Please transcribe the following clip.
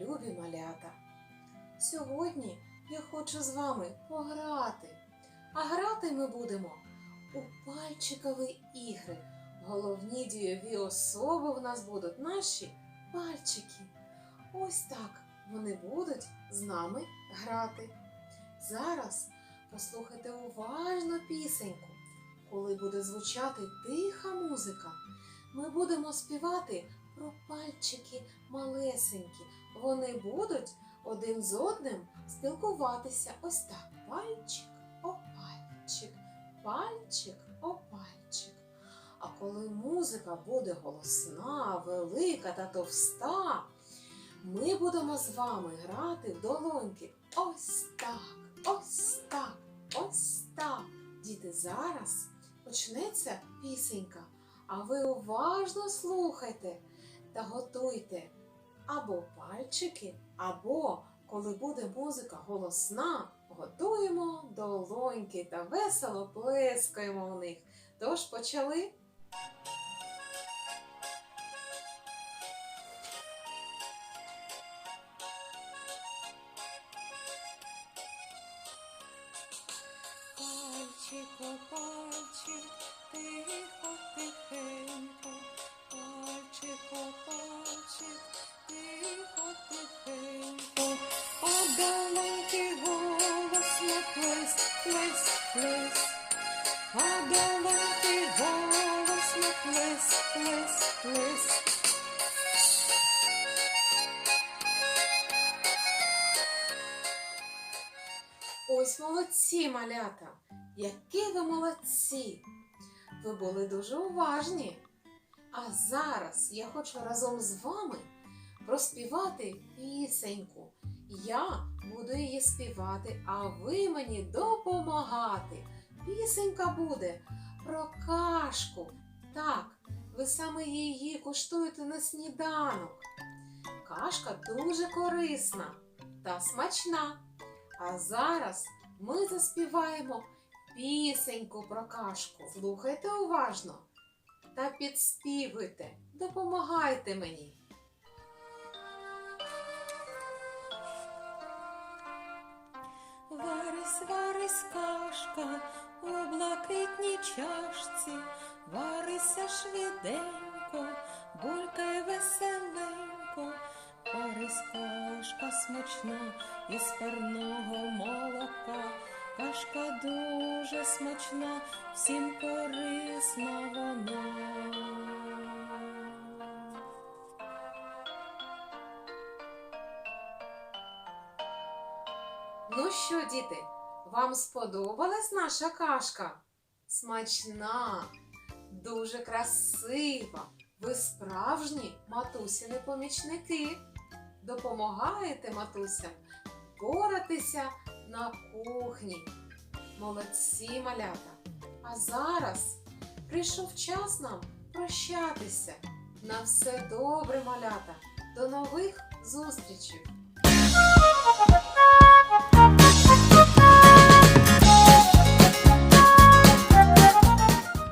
любі малята! Сьогодні я хочу з вами пограти. А грати ми будемо у пальчикові ігри. Головні дієві особи в нас будуть наші пальчики. Ось так вони будуть з нами грати. Зараз послухайте уважно пісеньку. Коли буде звучати тиха музика, ми будемо співати про пальчики малесенькі. Вони будуть один з одним спілкуватися. Ось так. Пальчик, о пальчик, пальчик, о пальчик. А коли музика буде голосна, велика та товста, ми будемо з вами грати в долоньки. Ось так, ось так, ось так. Діти, зараз почнеться пісенька, а ви уважно слухайте та готуйте або пальчики, або коли буде музика голосна, готуємо долоньки та весело плескаємо в них. Тож почали. Пальчик, плес, а далекий голосно плес, плес, плес. Ось молодці, малята! Які ви молодці! Ви були дуже уважні. А зараз я хочу разом з вами проспівати пісеньку. Я буду її співати, а ви мені допомагати. Пісенька буде про кашку. Так, ви саме її куштуєте на сніданок. Кашка дуже корисна та смачна. А зараз ми заспіваємо пісеньку про кашку. Слухайте уважно та підспівуйте, допомагайте мені. Булькай веселенько, варись кашка смачна із парного молока, кашка дуже смачна, всім корисна вона. Ну що, діти, вам сподобалась наша кашка? Смачна, дуже красива. Ви справжні матусіни помічники. Допомагаєте матусям поратися на кухні. Молодці малята. А зараз прийшов час нам прощатися. На все добре, малята. До нових зустрічей!